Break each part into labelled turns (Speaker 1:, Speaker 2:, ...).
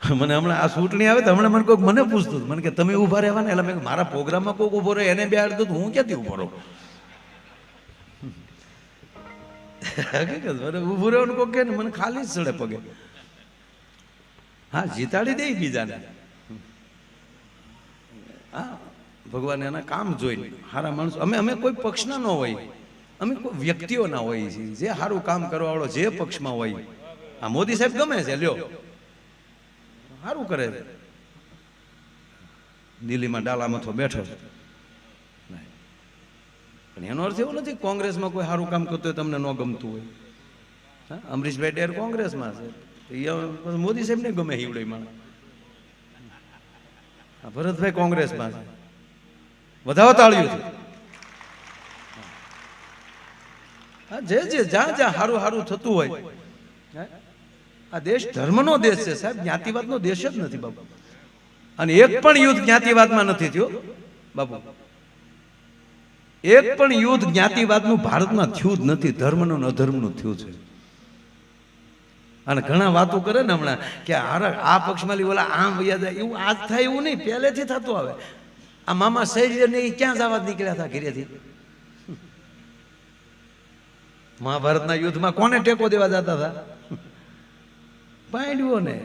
Speaker 1: મને હમણાં આ ચૂંટણી આવે તો હમણાં મને કોઈક મને પૂછતું મને કે, તમે ઊભા રહેવાના એટલે મેં મારા પ્રોગ્રામમાં કોઈક ઊભો રહે, એને બેહાડતો તો હું ક્યાંથી ઊભો રહું? મને ઊભું રહેવાનું કોઈક કે મને ખાલી જ ચડે પગે. હા, જીતાડી દે બીજાને. હા, ભગવાન એના કામ જોઈને સારા માણસો અમે અમે કોઈ પક્ષના ન હોય. અમે કોઈ વ્યક્તિઓના હોઈએ છીએ જે સારું કામ કરવાવાળો જે પક્ષમાં હોય. આ મોદી સાહેબ ગમે છે, લ્યો. સારું કરે છે. દિલ્હીમાં ડાલામથો બેઠો છે. પણ એનો અર્થ એવો નથી કોંગ્રેસમાં કોઈ સારું કામ કરતું હોય તમને ન ગમતું હોય. હા, અમરીશભાઈ ડેર કોંગ્રેસમાં છે. તો એ મોદી સાહેબને ગમે હિવડોમાં હા ભરતભાઈ કોંગ્રેસમાં છે. વધાવો તાળ્યું છે. હા, જે જે, જ્યાં જ્યાં સારું સારું થતું હોય? આ દેશ ધર્મનો દેશ છે, સાહેબ, જ્ઞાતિવાદનો દેશ જ નથી બાબુ અને એક પણ યુદ્ધ જ્ઞાતિવાદમાં નથી થયો બાબુ એક પણ યુદ્ધ જ્ઞાતિવાદનું ભારતમાં થયું જ નથી, ધર્મનું અધર્મનું થયું છે. અને ઘણા વાતો કરે ને હમણાં કે હાર આ પક્ષમાં ઓલા આમ વૈયા જાય, એવું આજ થાય એવું નહીં, પહેલેથી થતું આવે. આ મામા શૈલ્ય ને એ ક્યાં જવા નીકળ્યા હતા ઘરેથી? મહાભારતના યુદ્ધમાં કોને ટેકો દેવા જતા હતા? પાંડવો ને.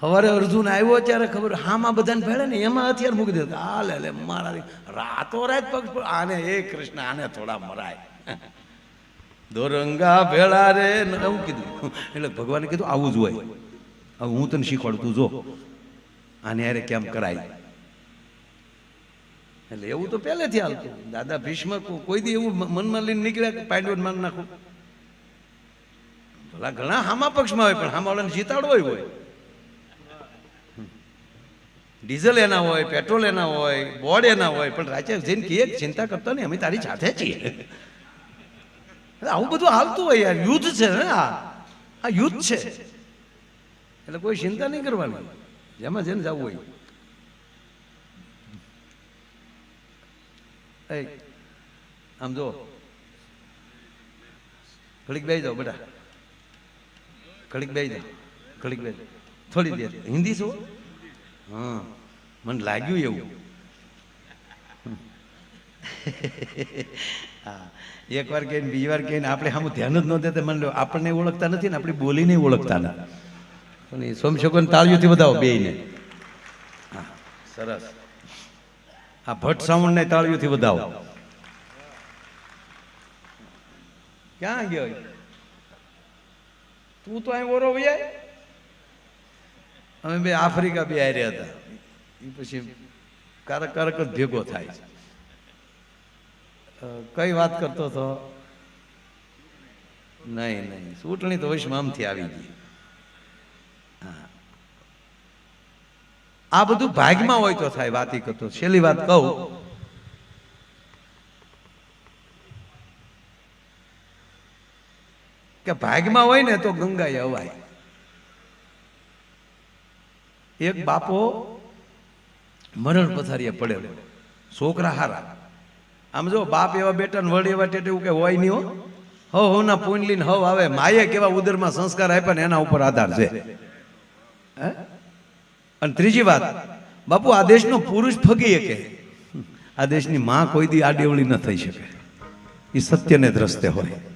Speaker 1: સવારે અર્જુન આવ્યો ત્યારે ખબર, હામાં બધાને ભેળે ને, એમાં હથિયાર મૂકી દેતા આ લે લે મારા રાતો રાત પગ આને, એ કૃષ્ણ, આને થોડા મરાય. દોરંગા ભેળા રે એવું કીધું. એટલે ભગવાને કીધું, આવું જ હોય. હવે હું તને શીખવાડું જો. આને અરે કેમ કરાય? એટલે એવું તો પહેલેથી હાલતું. દાદા ભીષ્મ કોઈ દી એવું મનમાં લઈને નીકળ્યા પાંડવોને મારી નાખું. ભલા ઘણા હામા પક્ષમાં હોય, પણ હામા વાળાને જીતાડવો હોય. ડીઝલ એના હોય, પેટ્રોલ એના હોય બોર્ડ એના હોય, પણ રાજ્ય જઈને કહીએ ચિંતા કરતો નહીં, અમે તારી સાથે છીએ. આવું બધું હાલતું હોય યાર, યુદ્ધ છે ને આ. આ યુદ્ધ છે. એટલે કોઈ ચિંતા નહીં કરવાની. જેમાં જેને જવું હોય. આમ જો ઘડીક બેસી જાઓ, બેટા. ઘડીક બે જાઓ ઘડીક બે. થોડી દેર. હિન્દી શું? હા, મને લાગ્યું એવું. હા. એક વાર કહીને બીજી વાર કહીને આપણે આમ ધ્યાન જ ન દેતા મને આપણને ઓળખતા નથી ને આપણી બોલીને ઓળખતા ના. પણ એ સોમશોકન તાળીઓથી વધાવો બેયને હા, સરસ. આ ભટ્ટ સાવણને તાળીઓથી વધાવો. ક્યાં ગયો? તું તો અહીં ઓરો વૈયા અમે બે આફ્રિકા બે હાર્યા હતા. એ પછી કારક કારક જ ભેગો થાય કઈ વાત કરતો હતો? નહીં નહીં. ચૂંટણી તો વૈશ્વ આમથી આવી ગઈ. આ બધું ભાગમાં હોય તો થાય, વાત એ કરતો. છેલ્લી વાત કહું કે ભાગમાં હોય ને તો ગંગા અવાય. એક બાપો મરણ પથારીએ પડેલો. છોકરા હારા. આમ જો બાપ એવા બેટા ને વડ એવા ટેટે કે હોય નહીં હો. હવ ના પૂંડલીને હવ આવે. માએ કેવા ઉદરમાં સંસ્કાર આપ્યા ને એના ઉપર આધાર છે. હે? અને ત્રીજી વાત, બાપુ, આ દેશનો પુરુષ ફગી કે? આ દેશની માં કોઈ દી આડેવળી ન થઈ શકે. એ સત્યને દ્રષ્ટે હોય.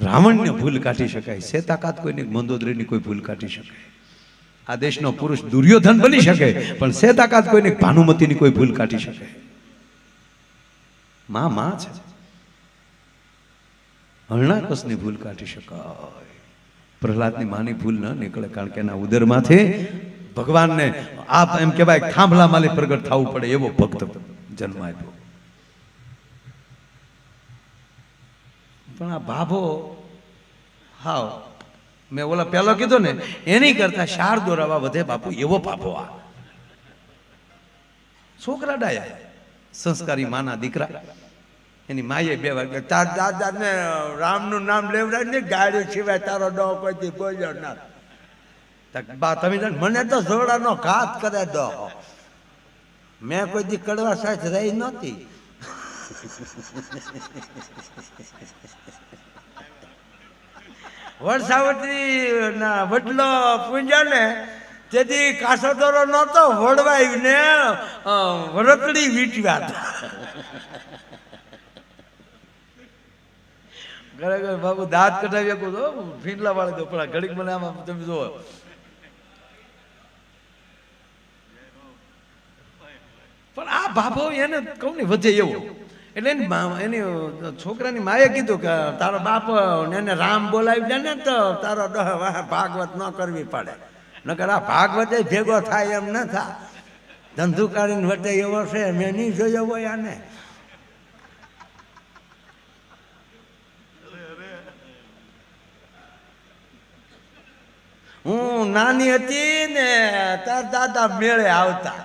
Speaker 1: રાવણને ભૂલ કાઢી શકાય છે તાકાત કોઈની, મંદોદરીની કોઈ ભૂલ કાઢી શકાય. આ દેશનો પુરુષ દુર્યોધન બની શકે, પણ સે તાકાત કોઈની, ભાનુમતીની કોઈ ભૂલ કાઢી શકે. માં માં છે. હરણાકસની ભૂલ કાઢી શકાય. પ્રહલાદની માની ભૂલ ન નીકળે, કારણ કે એના ઉદરમાંથી ભગવાનને આપ એમ કહેવાય થાંભલા માલી પ્રગટ થવું પડે એવો ભક્ત જન્મ આપ્યો. પણ આ ભાભો, હાવ, મેં ઓલા પહેલો કીધો ને, એની કરતા શાર દોરાવા વધે બાપુ, એવો બાપો આ. છોકરા ડાયા, સંસ્કારી માના દીકરા. એની માએ બે વાર તાર દાદા ને રામનું નામ લેવડાય ને, ગાડી સિવાય તારો ડો કોઈ બોલ્યો ના. બા, તમે મને તો ઝોડાનો ઘાત કરે દો મેં કોઈ દી કડવા સાથ રહી નહોતી.
Speaker 2: વરસાવતી ના વડલો પૂંજા ને તેથી કાસોદરો નહોતો વડવાઈ ને અ, વરતડી વીંટવ્યા હતા.
Speaker 1: ખરેખર બાપુ દાંત કઢાવી શકો તો ફીંડલા વાળી દો પણ ઘડીક મને આમાં તમે જુઓ. પણ આ ભાભો એને કહું ને વધે એવો. એટલે એની છોકરાની માએ કીધું કે
Speaker 2: તારો બાપ એને રામ બોલાવી દે ને તો તારો ભાગવત ન કરવી પડે. નકર આ ભાગવત ભેગો થાય એમ ન થાય ધંધુકારીને વટે એવો છે, મેં નહીં જોયો હોય આને. હું નાની હતી ને તાર દાદા મેળે આવતા.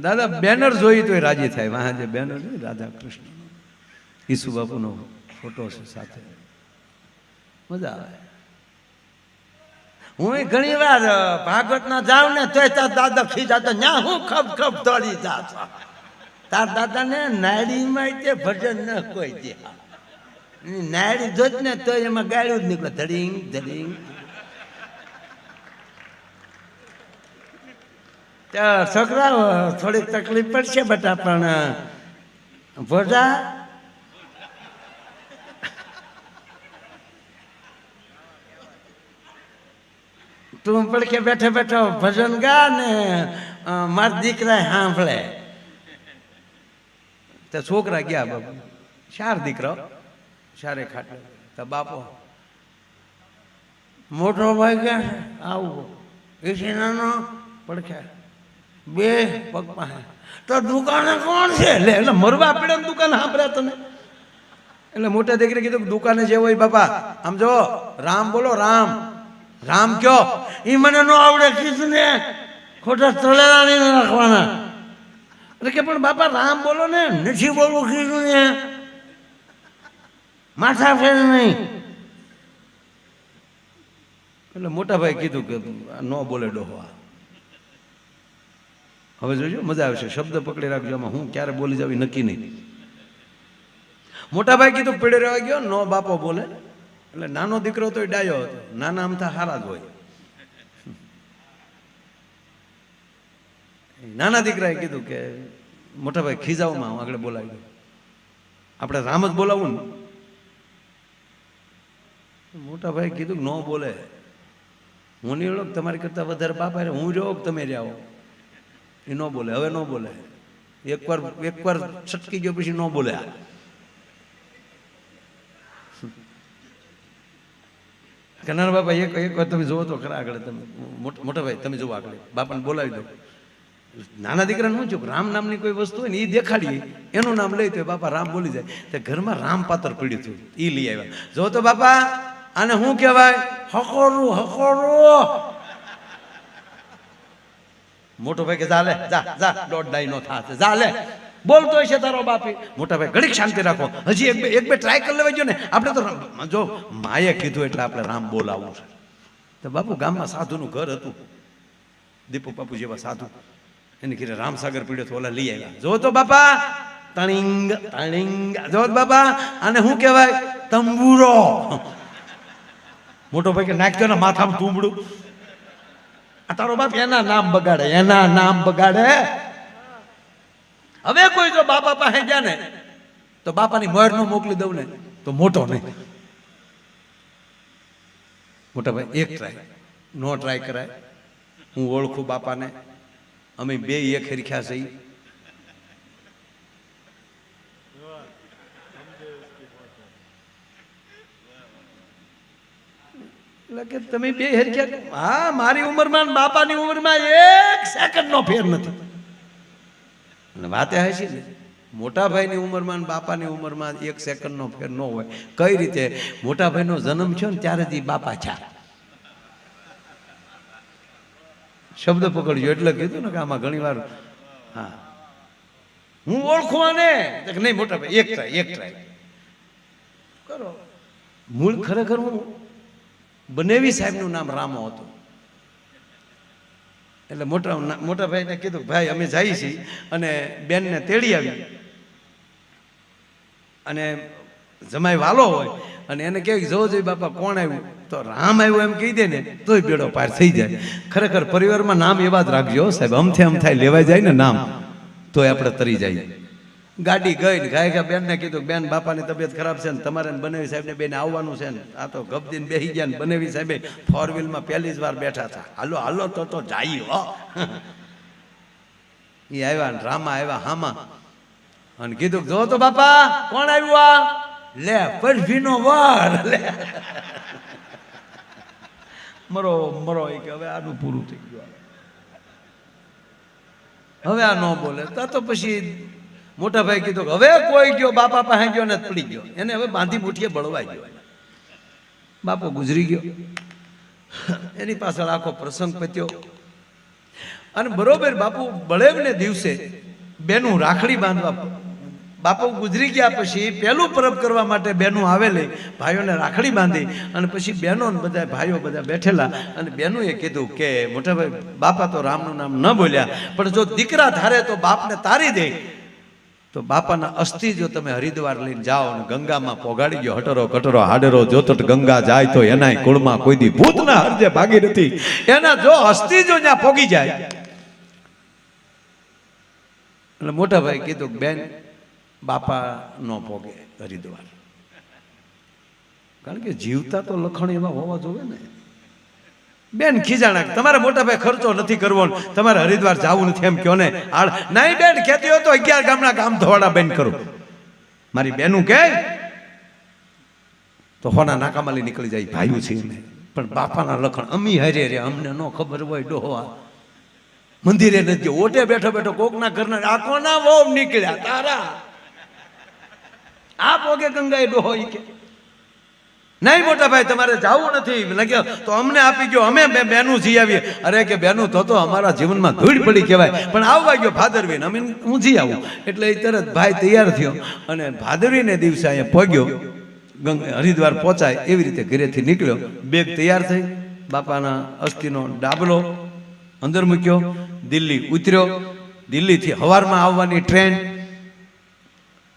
Speaker 1: દાદા, બેનર જોઈ તોય રાજી થાય. વાહ, જે બેનર રાધા કૃષ્ણ ઈસુ બાપુનો ફોટો છે સાથે. મજા આવે.
Speaker 2: હું ઘણી વાર ભાગવત ના જાઉં ને તોય તાર દાદા ખીજાતો ન્યા હું ખપ ખપ દોડી જાતો. તાર દાદા ને નાડીમાં તે ભજન ન કોઈ દે. નાયડી નાડી જોત ને તો એમાં ગાળ્યું જ નીકળે. ધડીંગ ધડીંગ. છોકરાઓ, થોડીક તકલીફ પડશે બટા, પણ ભોજા? તું પડકે બેઠો બેઠો, ભજન ગા ને માર દીકરા સાંભળે.
Speaker 1: તે છોકરા ગયા, બાપુ, ચાર દીકરો, ચારે ખાટલે. તો બાપો,
Speaker 2: મોટો ભાઈ કે આવું. એસી નાનો પડખે. બે પગ તો દુકાને કોણ છે?
Speaker 1: એટલે એટલે મરવા પડે દુકાન સાંભળ્યા તમે. એટલે મોટા દીકરી કીધું દુકાને જે હોય બાપા, આમ જો, રામ બોલો, રામ. રામ કયો?
Speaker 2: એ મને ન આવડે, કીધું ને. ખોટા તળેલા નહીં રાખવાના.
Speaker 1: એટલે કે પણ બાપા, રામ બોલો ને,
Speaker 2: નથી બોલવું, કીધું ને. માથા ફેર નહીં.
Speaker 1: એટલે મોટા ભાઈ કીધું કે ન બોલે ડોહવા હવે જોજો, મજા આવશે. શબ્દ પકડી રાખજો, આમાં હું ક્યારે બોલી જાવ નક્કી નહીં. મોટા ભાઈ કીધું, પીડે રહેવા ગયો, નો બાપો બોલે. એટલે નાનો દીકરો તો ડાયો હતો. નાના આમથા હારા જ હોય. નાના દીકરાએ કીધું કે, મોટા ભાઈ, ખીજાવમાં હું આગળ બોલાવી દઉં. આપણે રામ જ બોલાવું ને. મોટા ભાઈ કીધું ન બોલે. હું નહીં ઓળખ તમારી કરતાં વધારે બાપા હું રહ્યો તમે રહ્યા એ ન બોલે, હવે ન બોલે. એકવાર એકવાર છટકી ગયો પછી ન બોલે કનાર બાપા, એક એક વાર તમે જોવો તો ખરા આગળ તમે. મોટા ભાઈ, તમે જોવો આગળ. બાપાને બોલાવી દો. નાના દીકરાને શું છું રામ નામની કોઈ વસ્તુ હોય ને એ દેખાડીએ. એનું નામ લઈ તો બાપા રામ બોલી જાય. તે ઘરમાં રામ પાત્ર પડ્યું હતું. એ લઈ આવ્યા. જો તો બાપા, આને શું કહેવાય?
Speaker 2: હકોરું હકોરું.
Speaker 1: મોટો ભાઈ કે લે, જા જા દોઢ ડાઈ નો થાશે જા લે. બોલતો હશે તારો બાપી. મોટા ભાઈ, ઘડીક શાંતિ રાખો. હજી એક બે એક બે ટ્રાય કરી લેવા જો ને. આપણે તો જો માએ કીધું એટલે આપણે રામ બોલાવવું છે. તો બાપુ ગામમાં સાધુનું ઘર હતું. દીપુ બાપુ જેવા સાધુ. એને ઘેરે રામસાગર પીડ્યો તો ઓલા લઈ આવ્યા. જો તો બાપા, તણિંગ તણિંગ. જો બાપા, આને શું કહેવાય? તંબુરો. મોટો ભાઈ કે નાખજો ને માથામાં તુંબડું તારો બાપ એના નામ બગાડે, એના નામ બગાડે. હવે કોઈ જો બાપા પાસે ગયા ને, તો બાપાની મોર નો મોકલી દઉં ને, તો મોટો નહીં. મોટા ભાઈ, એક ટ્રાય નો ટ્રાય કરાય. હું ઓળખું બાપાને. અમે બે એક હરખ્યા છે એટલે કે તમે બે હરખ્યા હા મારી ઉંમરમાં બાપાની ઉંમરમાં એક સેકન્ડનો ફેર નથી. અને વાતે હસી ને મોટા ભાઈની ઉંમરમાં બાપાની ઉંમરમાં એક સેકન્ડનો ફેર ન હોય. કઈ રીતે? મોટા ભાઈનો જન્મ થયો ને ત્યારે જ બાપા છે શબ્દ પકડજો એટલે કીધું ને કે આમાં ઘણી વાર હા. હું ઓળખું આને તો નહીં મોટા ભાઈ એક ટ્રાય એક ટ્રાય કરો. મૂળ ખરેખર હું બનેવી સાહેબનું નામ રામો હતું. એટલે મોટા મોટા ભાઈને કીધું ભાઈ, અમે જઈએ છીએ. અને બેનને તેડી આવી. અને જમાઈ વાલો હોય, અને એને કહે જો જોઈએ બાપા, કોણ આવ્યું? તો રામ આવ્યું એમ કહી દે ને, તોય બેડો પાર થઈ જાય. ખરેખર પરિવારમાં નામ એવા જ રાખજો સાહેબ. અમથે અમથાય લેવાય જાય ને નામ, તોય આપણે તરી જાય. ગાડી ગઈ ને ગાય બેનને કીધું, બેન, બાપાની તબિયત ખરાબ છે ને તમારે બનેવી સાહેબને બેન આવવાનું છે ને. આ તો ગબદીન બેસી ગયા ને બનેવી સાહેબે ફોર વ્હીલમાં પહેલી જ વાર બેઠા હતા. હાલો હાલો, તો તો જાય હો. એ આવ્યા ને રામા આવ્યા હામા અને કીધું, જો તો બાપા, કોણ આવ્યું આ? લે પરભીનો વાર. લે. મરો મરો એ કે હવે આનું પૂરું થઈ ગયું. હવે આ ન બોલે. તો પછી મોટા ભાઈ કીધું હવે કોઈ ગયો, બાપા પાસે ગયો ને પડી ગયો. એને હવે બાંધી મુઠીએ બળવાઈ ગયો. બાપો ગુજરી ગયો. એની પાછળ આખો પ્રસંગ પત્યો. અને બરોબર બાપુ બળેવને દિવસે બેનું રાખડી બાંધવા બાપુ ગુજરી ગયા પછી પહેલું પરબ કરવા માટે બેનું આવેલી, ભાઈઓને રાખડી બાંધી અને પછી બહેનો બધા ભાઈઓ બધા બેઠેલા અને બહેનોએ કીધું કે મોટા ભાઈ બાપા તો રામનું નામ ન બોલ્યા, પણ જો દીકરા ધારે તો બાપને તારી દે. તો બાપાના અસ્થિ જો તમે હરિદ્વાર લઈને જાઓ અને ગંગામાં પોગાડી ગયો, હટરો કટરો, હાડરો જોતટ ગંગા જાય તો એનાય કુળમાં કોઈ દી ભૂતના હરજે ભાગી નથી. એના જો અસ્થિ જો ત્યાં પોગી જાય. એટલે મોટા ભાઈ કીધું બેન, બાપા નો પોગે હરિદ્વાર. કારણ કે જીવતા તો લખણ એવા હોવા જોવે ને. બેન ખીજાણા કે તમારે મોટા ભાઈ ખર્ચો નથી કરવો તમારે હરિદ્વાર જવું નથી એમ કયો ને? આળ નહીં બેન ખેતી હોય તો અગિયાર ગામના કામ ધોવાડા બેન કરો. મારી બેનું કે? તો હોના નાકામાલી નીકળી જાય ભાઈઓ છે પણ બાપાના લખણ અમી હરે રે અમને ન ખબર હોય ડોહવા મંદિરે નથી ઓટે બેઠો બેઠો કોકના ઘરના આ કોના વહુ નીકળ્યા તારા. આ પોગે ગંગાએ ડોહો કે. નહીં મોટા ભાઈ, તમારે જવું નથી. લાગ્યો તો અમને આપી ગયો અમે બે બેનું જી આવીએ. અરે કે બેનું તો તો અમારા જીવનમાં ધૂળ પડી કહેવાય. પણ આવવા ગયો ભાદરવીને, અમે હું જી આવું. એટલે એ તરત ભાઈ તૈયાર થયો અને ભાદરવીને દિવસે અહીંયા પહોંચ્યો હરિદ્વાર પહોંચાય, એવી રીતે ઘરેથી નીકળ્યો. બેગ તૈયાર થઈ, બાપાના અસ્થિનો ડાબલો અંદર મૂક્યો, દિલ્હી ઉતર્યો. દિલ્હીથી હવારમાં આવવાની ટ્રેન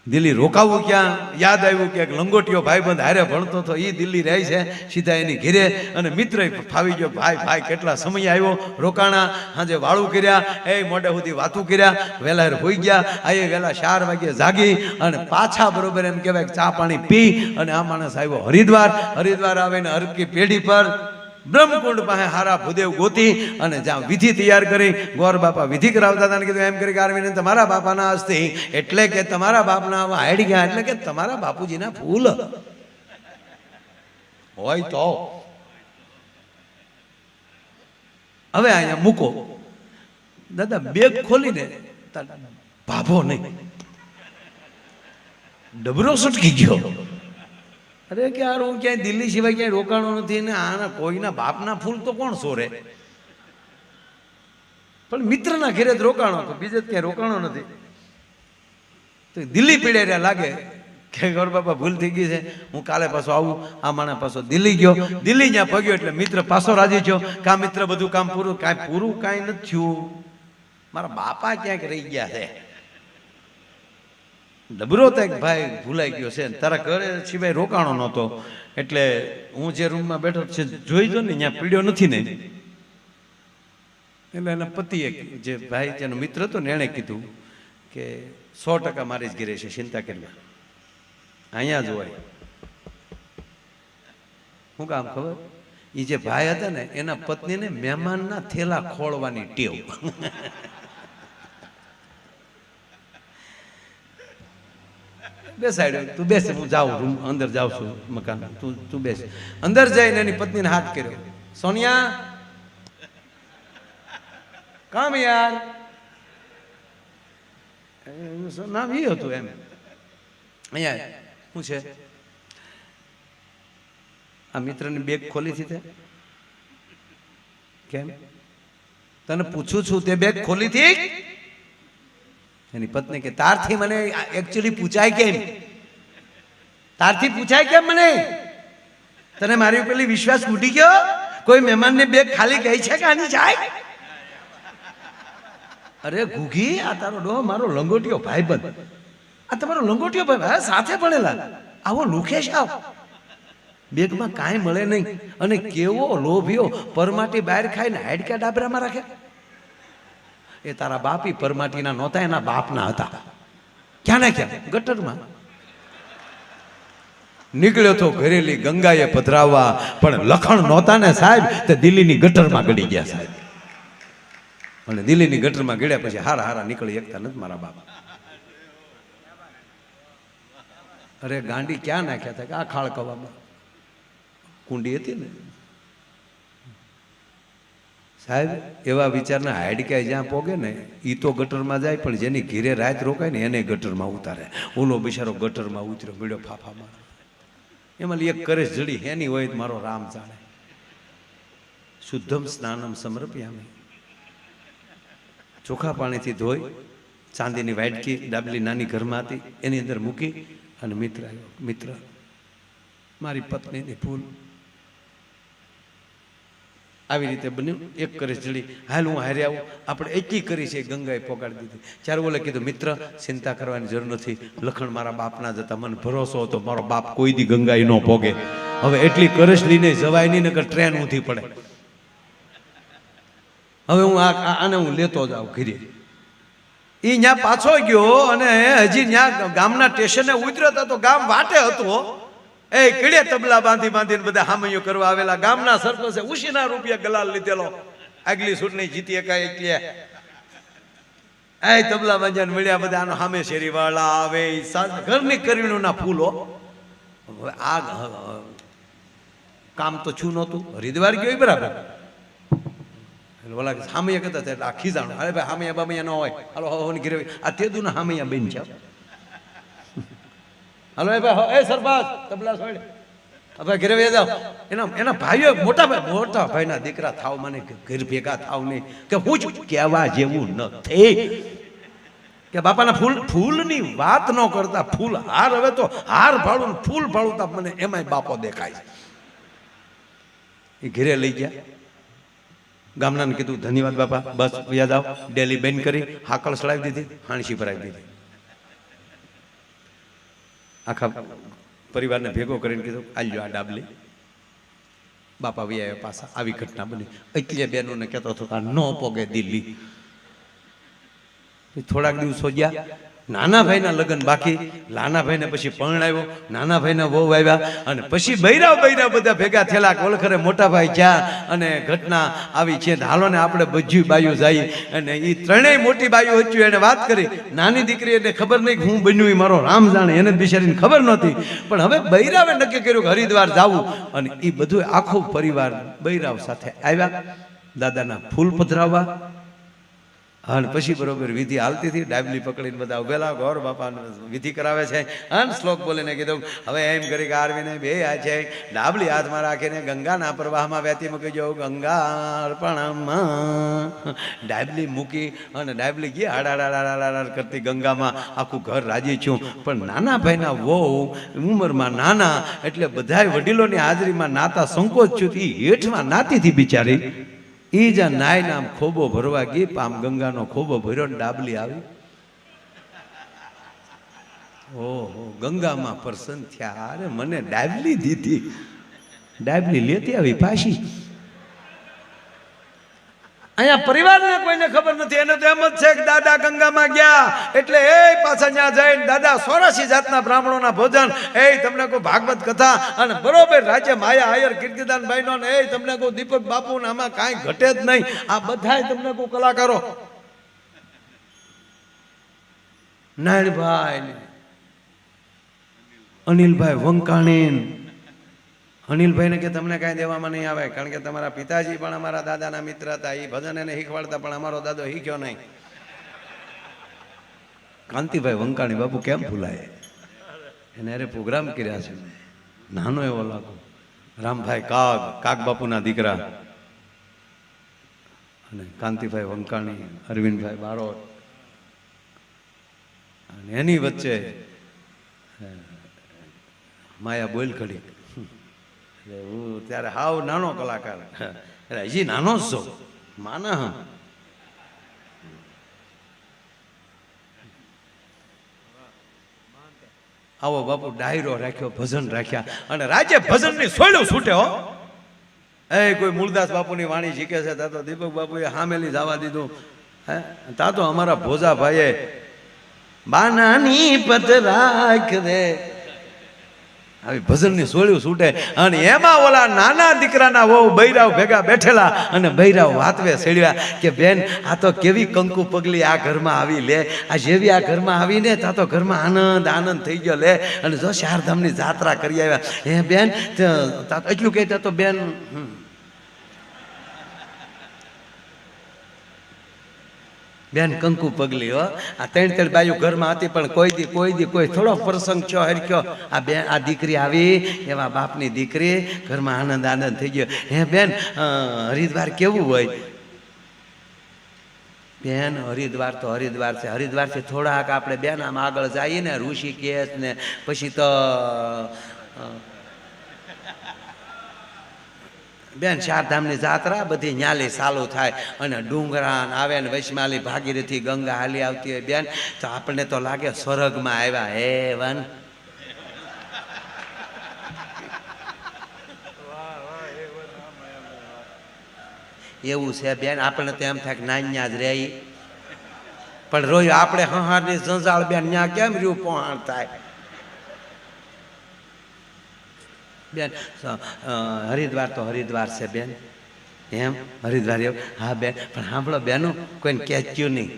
Speaker 1: દિલ્હી રોકાવું ક્યાં? યાદ આવ્યું કે એક લંગોટીયો ભાઈબંધ હારે ભણતો હતો એ દિલ્હી રહે છે, સીધા એની ઘેરે અને મિત્ર ફાવી ગયો, ભાઈ ભાઈ, કેટલા સમય આવ્યો? રોકાણા? સાંજે વાળું કર્યા? એ મોઢે સુધી વાતું કર્યા? વહેલા હોઈ ગયા? આ એ વહેલા ચાર વાગે જાગી અને પાછા બરોબર એમ કહેવાય ચા પાણી પી અને આ માણસ આવ્યો હરિદ્વાર. હરિદ્વાર આવે ને હરકી પેઢી પર બ્રહ્મકુંડ પાસે હારા ભૂદેવ ગોતી અને જ્યાં વિધિ તૈયાર કરી, ગોર બાપા વિધિ કરાવતા હતા અને કીધું, એમ કરી આરવીને તમારા બાપાના હસ્તે, એટલે કે તમારા બાપના હાડી ગયા એટલે કે તમારા બાપુજીના ફૂલ. હોય તો. હવે અહીંયા મૂકો. દાદા, બેગ ખોલીને ભાભો નહીં. ડબરો સટકી ગયો. અરે કે યાર હું ક્યાંય દિલ્હી સિવાય ક્યાંય રોકાણો નથી ને આના કોઈના બાપના ફૂલ તો કોણ સોરે? પણ મિત્રના ઘેરે જ રોકાણો તો બીજે જ ક્યાંય રોકાણો નથી. તો દિલ્હી પીડે રહ્યા લાગે કે ગોર બાપા, ભૂલ થઈ ગઈ છે. હું કાલે પાછો આવું, આ માણસ પાછો દિલ્હી ગયો. દિલ્હી જ્યાં પગ્યો એટલે મિત્ર પાછો રાજી થયો. કા મિત્ર બધું કામ પૂરું, કાંઈ પૂરું કાંઈ નથી થયું. મારા બાપા ક્યાંક રહી ગયા છે. ડબરો તો એક ભાઈ ભૂલાઈ ગયો છે. તારા ઘરે સિવાય રોકાણો નહોતો. એટલે હું જે રૂમમાં બેઠો છે, જોઈ જો ને, ત્યાં પીડ્યો નથી ને. એટલે એના પતિએ જે ભાઈ, જેનો મિત્ર હતો ને, એણે કીધું કે સો ટકા મારી જ ઘેરે છે, ચિંતા કરવા અહીંયા જ હોય. શું કામ ખબર? એ જે ભાઈ હતા ને, એના પત્નીને મહેમાનના થેલા ખોળવાની ટેવ. બેસાડ્યો. તું બેસ, હું જાઉં, રૂમ અંદર જાઉં છું મકાન. તું તું બેસ. અંદર જઈને એની પત્નીને હાથ કર્યો. સોનિયા? કામ યાર? નામ એ હતું એમ. અહીંયા, શું છે? આ મિત્રની બેગ ખોલી હતી તે? કેમ? તને પૂછું છું, તે બેગ ખોલી હતી? એની પત્ની કે, તારથી મને એકચ્યુઅલી પૂછાય કેમ? તારથી પૂછાય કેમ મને? તને મારી પેલી વિશ્વાસ ઉઠી ગયો? કોઈ મહેમાનની બેગ ખાલી ગઈ છે કે આની જાય? અરે ઘૂઘી આ તારો ડો, મારો લંગોટીયો ભાઈ બંધ આ તમારો લંગોટીયો ભાઈ હા, સાથે ભણેલા. આવો લુખેશ આવ. બેગમાં કાંઈ મળે નહીં. અને કેવો લોભિયો પરમાટી બહાર ખાઈને હાડકા ડાબરામાં રાખે. એ તારા બાપી પરમાટીના નહોતા, એના બાપના હતા. ક્યાં ના ક્યાં? ગટરમાં. નીકળ્યો તો ઘરેલી ગંગાએ પધરાવવા, પણ લખણ નહોતા ને સાહેબ, તે દિલ્હીની ગટરમાં ગડી ગયા સાહેબ. અને દિલ્હીની ગટરમાં ગળ્યા પછી હારા હારા નીકળી એકતા નથી મારા બાપ. અરે ગાંડી ક્યાં નાખ્યા હતા? આ ખાળ કવામાં. કુંડી હતી ને? સાહેબ, એવા વિચારના હાડક્યા જ્યાં પોગે ને એ તો ગટરમાં જાય, પણ જેની ઘીરે રાત રોકાય ને, એને ગટરમાં ઉતારે. ઓલો બિચારો ગટરમાં ઉતર્યો મળ્યો ફાફામાં એમાં એક કરે જડી હેની હોય મારો રામ જાણે. શુદ્ધમ સ્નાનમ સમર્પ્યામી. ચોખા પાણીથી ધોઈ, ચાંદીની વાટકી, ડાબલી નાની ઘરમાં હતી, એની અંદર મૂકી, અને મિત્ર આવ્યો, મિત્ર, મારી પત્નીની ફૂલ આવી રીતે બન્યું. એક કરે જળી હાલ હું હારે આવું. આપણે એટલી કરી છે, ગંગાએ પોગાડી દીધી. ચાર ઓલે કીધું, મિત્ર, ચિંતા કરવાની જરૂર નથી. લખણ મારા બાપના જતા મને ભરોસો હતો. મારો બાપ કોઈ દી ગંગાઈ ન પોગે. હવે એટલી કરશ લઈને જવાય નહીં નગર ટ્રેન ઊંધી પડે. હવે હું આ આને હું લેતો જાઉં ઘીરે. એ ત્યાં પાછો ગયો અને હજી ત્યાં ગામના સ્ટેશને ઉતર્યો તો ગામ વાટે હતો એ કીડે તબલા બાંધી બાંધીને બધા હામૈયો કરવા આવેલા. ગામના સરપંચે ઉશીના રૂપિયા ગલાલ લીધેલો. આગલી ચૂંટણી જીતી એકાય એટલે એ તબલા બાંધ્યા મળ્યા બધા આનો હામે શેરી વાળા આવે ઘરની કરીણોના ફૂલો હવે આ કામ તો છું નહોતું. હરિદ્વાર ગયો બરાબર. કે હામૈયા કહેતા હતા આ ખીજાણું. અરે ભાઈ, હામૈયા બામૈયા ન હોય. હાલો, હો ઘેરે ઘરે આ તેદુના હામૈયા બેન છે. હાલો, એ ભાઈ એ સરપંચ તબલા છોડ હવે ઘરે વે જાઓ. એના એના ભાઈઓ, મોટા ભાઈ, મોટા ભાઈના દીકરા થાવ મને ઘર ભેગા થાવ નહીં, કે હું જ કહેવા જેવું નથી. કે બાપાના ફૂલ ફૂલની વાત ન કરતા, ફૂલ હાર, હવે તો હાર ભાડું ફૂલ ભાડું મને એમાંય બાપો દેખાય એ ઘેરે લઈ ગયા. ગામનાને કીધું, ધન્યવાદ બાપા, બસ યાદ આવ ડેલી બેન કરી હાકળ સડાવી દીધી હાણસી ભરાવી દીધી. આખા પરિવારને ભેગો કરીને કીધું, આલ્યો આ ડાબલી. બાપા વૈયા પાછા આવી ઘટના બની. એટલે બેનોને કહેતો હતો આ ન પોગે દિલ્હી. થોડાક દિવસો ગયા નાના ભાઈના લગ્ન બાકી નાના ભાઈને પછી પરણાવ્યો નાના ભાઈના વહુ આવ્યા અને પછી બૈરા બૈરા બધા ભેગા થયેલા, કોલખરે મોટા ભાઈ ગયા અને ઘટના આવી છે હાલો ને આપણે બજ્યું બાયું જાય. અને એ ત્રણેય મોટી બાયું હચ્યું એને વાત કરી, નાની દીકરી એને ખબર નહીં હું બન્યું એ મારો રામ જાણે, એને બિચારીને ખબર નહોતી. પણ હવે બૈરાવે નક્કી કર્યું કે હરિદ્વાર જાવું. અને એ બધું આખો પરિવાર બૈરાવ સાથે આવ્યા, દાદાના ફૂલ પધરાવવા અને પછી બરોબર વિધિ હાલતી હતી, ડાબલી પકડીને બધા ઉભેલા, ગોર બાપાને વિધિ કરાવે છે. અને શ્લોક બોલીને કીધું, હવે એમ કરી કે આરવીને બે આ છે, ડાબલી હાથમાં રાખીને ગંગાના પ્રવાહમાં વહેતી મૂકી જો ગંગા અર્પણમાં ડાબલી મૂકી અને ડાબલી ગઈ હાડાડાડાડાડા કરતી ગંગામાં, આખું ઘર રાજી છું, પણ નાના ભાઈના વહુ ઉંમરમાં નાના, એટલે બધાય વડીલોની હાજરીમાં નાતા સંકોચ છું હેઠમાં નાતી હતી બિચારી. ઈ જ્યાં નાય નામ ખોબો ભરવા ગઈ, પામ ગંગાનો ખોબો ભર્યો ને ડાબલી આવી. ઓહો, ગંગામાં પ્રસન્ન થયા. અરે, મને ડાબલી દીધી. ડાબલી લેતી આવી પાછી. અહીંયા પરિવારને કોઈને ખબર નથી. એને તો એમ જ છે કે દાદા ગંગામાં ગયા. એટલે એ પાછા ત્યાં જઈને દાદા સોરાસી જાતના બ્રાહ્મણોના ભોજન. એ તમને કોઈ ભાગવત કથા. અને બરોબર રાજ્ય માયા આયર કીર્તિદાન ભાઈનો ને એ તમને કોઈ દીપક બાપુ ને આમાં કાંઈ ઘટે જ નહીં. આ બધાય તમને કોઈ કલાકારો. નારાયણભાઈ અનિલભાઈ વંકાણી અનિલભાઈને કે તમને કાંઈ દેવામાં નહીં આવે, કારણ કે તમારા પિતાજી પણ અમારા દાદાના મિત્ર હતા એ ભજન એને શીખવાડતા, પણ અમારો દાદો શીખ્યો નહીં. કાંતિભાઈ વંકાણી બાપુ કેમ ભૂલાય? એને અરે પ્રોગ્રામ કર્યા છે. નાનો એવો લાગુ. રામભાઈ કાગ કાગ બાપુના દીકરા. અને કાંતિભાઈ વંકાણી, અરવિંદભાઈ બારોટ. અને એની વચ્ચે માયા બોલ ઘડી હું ત્યારે હાવ નાનો કલાકાર. એટલે હજી નાનો જ છું. માના આવો બાપુ ડાયરો રાખ્યો, ભજન રાખ્યા. અને રાજે ભજનની સોયલું છૂટે હો. એ કોઈ મૂળદાસ બાપુની વાણી શીખે છે, તા તો દીપક બાપુએ હામેલી જવા દીધું. હે? તા તો અમારા ભોજા ભાઈએ બાનાની પત રાખ દે આવી ભજનની સોળ્યું છૂટે અને એમાં ઓલા નાના દીકરાના વહુ બૈરાવ ભેગા બેઠેલા અને બૈરાવ વાતવે સેડ્યા કે, બેન, આ તો કેવી કંકુ પગલી આ ઘરમાં આવી લે. આ જેવી આ ઘરમાં આવીને તા તો ઘરમાં આનંદ આનંદ થઈ ગયો લે. અને જો ચારધામની જાત્રા કરી આવ્યા. હે, બેન એટલું કહેતા તો બેન બેન કંકુ પગલી, હો. આ ત્રણ ત્રણ બાજુ ઘરમાં હતી, પણ કોઈ દી કોઈ દી કોઈ થોડો પ્રસંગ છો હરખ્યો આ બેન આ દીકરી આવી, એવા બાપની દીકરી, ઘરમાં આનંદ આનંદ થઈ ગયો. હે બેન હરિદ્વાર કેવું હોય? બેન, હરિદ્વાર તો હરિદ્વાર છે. હરિદ્વારથી થોડાક આપણે બેન આમ આગળ જઈએ ને, ઋષિકેશ ને, પછી તો બેન, ચારધામની જાત્રા બધી ન્યાલી ચાલુ થાય અને ડુંગરા આવે ને વૈશ્માલી ભાગીરથી ગંગા હાલી આવતી હોય. બેન, તો આપણને તો લાગે સ્વર્ગમાં આવ્યા. હે, વન. એવું છે, બેન, આપણને તો એમ થાય કે નાન્યા જ રહી. પણ રોય આપણે હહારની સંસાળ બેન, ન્યા કેમ રહ્યું પહોંચ થાય? બેન હરિદ્વાર તો હરિદ્વાર છે બેન. એમ? હરિદ્વાર એવું? હા બેન, પણ સાંભળો બેનો, કોઈને કહેચ્યું નહીં.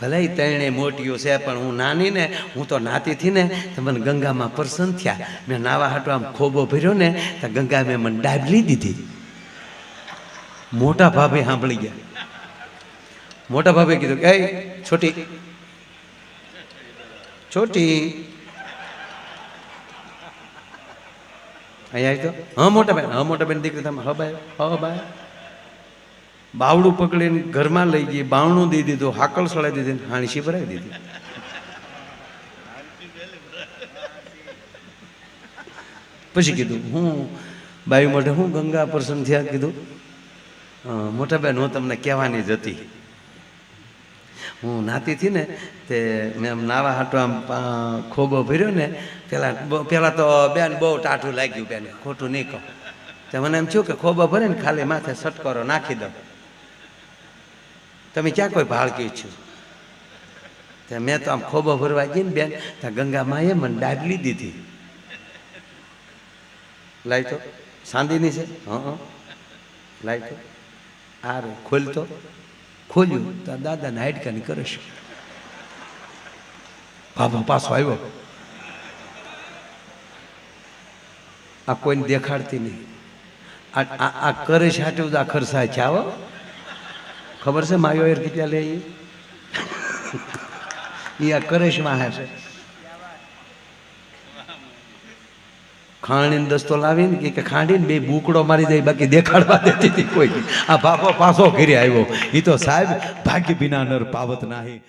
Speaker 1: ભલે તેણે મોટીઓ છે, પણ હું નાની ને હું તો નાતી હતી ને મને ગંગામાં પ્રસન્ન થયા. મેં નાવા હાટો ખોબો ભર્યો ને, તો ગંગા મેં મને ડાબલી દીધી. મોટા ભાભે સાંભળી ગયા. મોટા ભાભે કીધું કે છોટી. છોટી. અહીંયા તો હા મોટા બેન હા મોટા બેન દીકરી તમે હા ભાઈ. હા ભાઈ. બાવડું પકડીને ઘરમાં લઈ ગઈ બાવણું દઈ દીધું હાકલ સળાઈ દીધી હાણસી ભરાઈ દીધી. પછી કીધું હું બાઈ મોઢે હું ગંગા પ્રસન્ન થયા? કીધું "અ, મોટા બેન હું તમને કહેવાની જ હતી. હું નાતી હતી ને, તે મેં આમ નાવા હાટો આમ ખોબો ભર્યો ને, પેલા પહેલાં તો બેન બહુ ટાઢું લાગ્યું બેન, ખોટું નહીં કહું. તો મને એમ થયું કે ખોબો ભરે ને ખાલી માથે સટકોરો નાખી દો તમે ક્યાં કોઈ ભાળકી છું? તે મેં તો આમ ખોબો ભરવા ગઈ ને બેન, ત્યાં ગંગા માએ મને ડાબલી દીધી લાઈ તો સાંદીની છે? હં લાઈ તો આ ખોલતો. ખોલ્યું, તો દાદા દાદાને હાડકાની કરે છે. બાબા પાછો આવ્યો. આ કોઈને દેખાડતી નહીં. આ કરે છે બધું આ ખરસાય છે, આવો. ખબર છે માયો એર કેટલા લે એ આ કરેશમાં હે છે ખાંડીને દસ્તો લાવીને કે- ખાંડીને બે બુકડો મારી જાય, બાકી દેખાડવા દેતી કોઈ. આ બાપો પાછો ઘરે આવ્યો. એ તો સાહેબ, ભાગ્ય વિના નર પાવત નાહી.